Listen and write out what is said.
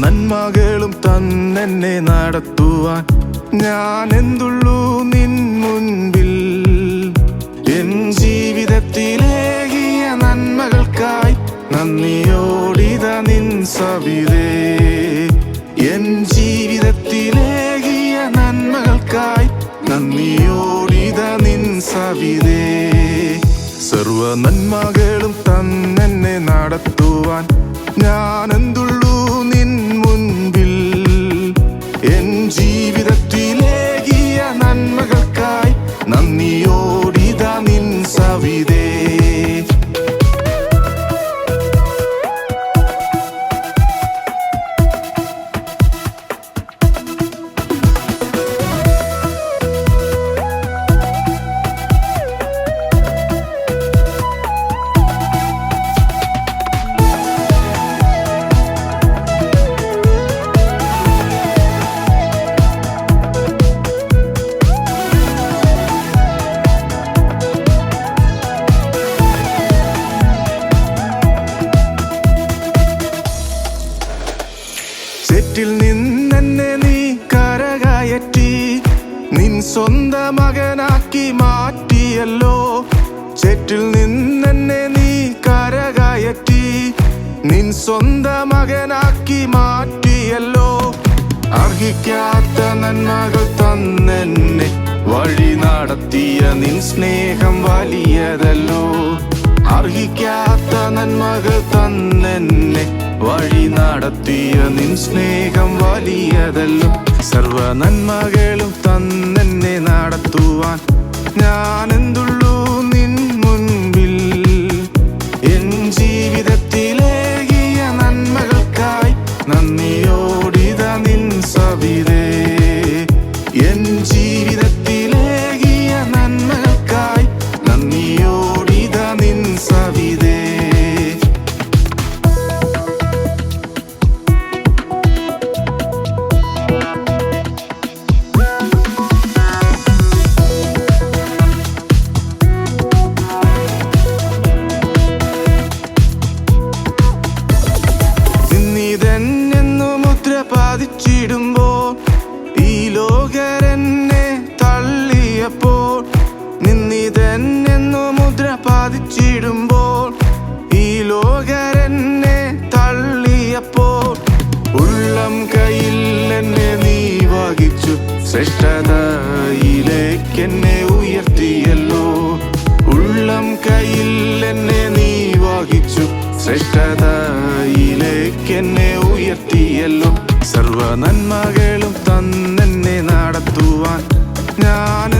നന്മകളും തന്നെന്നെ നടത്തുവാൻ ഞാൻ എന്തുള്ളൂ നിൻ മുൻപിൽ? എൻ ജീവിതത്തിലേകിയ നന്മകൾക്കായി നന്ദിയോടിത നിൻ സവിതേ. എൻ ജീവിതത്തിലേകിയ നന്മകൾക്കായി നന്ദിയോടിത നിൻ സവിതേ. സർവ നന്മകളും തന്നെന്നെ നടത്തുവാൻ ഞാൻ എന്തുള്ളൂ സെറ്റിൽ നിന്നെന്നെ നീ കരകയറ്റി. നിൻ സ്വന്ത മകനാക്കി മാറ്റിയല്ലോ. ചെറ്റിൽ നിന്നെന്നെ നീ കരകയറ്റി. നിൻ സ്വന്ത മകനാക്കി മാറ്റിയല്ലോ. അർഹിക്കാത്ത നന്മകൾ തന്നെന്നെ വഴി നടത്തിയ നിൻ സ്നേഹം വലിയതല്ലോ. അർഹിക്കാത്ത നന്മകൾ തന്നെന്നെ വഴി നടത്തിയ നിൻ സ്നേഹം വലിയതല്ലോ. സർവ നന്മകളും തന്നെന്നെ നടത്തുവാൻ ഞാൻ പതിച്ചിടുമ്പോൾ ഈ ലോകരെന്നെ തള്ളിയപ്പോൾ ഉള്ളം കയ്യിൽ എന്നെ നീ വഹിച്ചു ശ്രേഷ്ഠതയിലേക്കെന്നെ ഉയർത്തിയല്ലോ. ഉള്ളം കയ്യിൽ എന്നെ നീ വഹിച്ചു ശ്രേഷ്ഠതയിലേക്കെന്നെ ഉയർത്തിയല്ലോ. സർവ നന്മകളും തന്നെന്നെ നടത്തുവാൻ ഞാൻ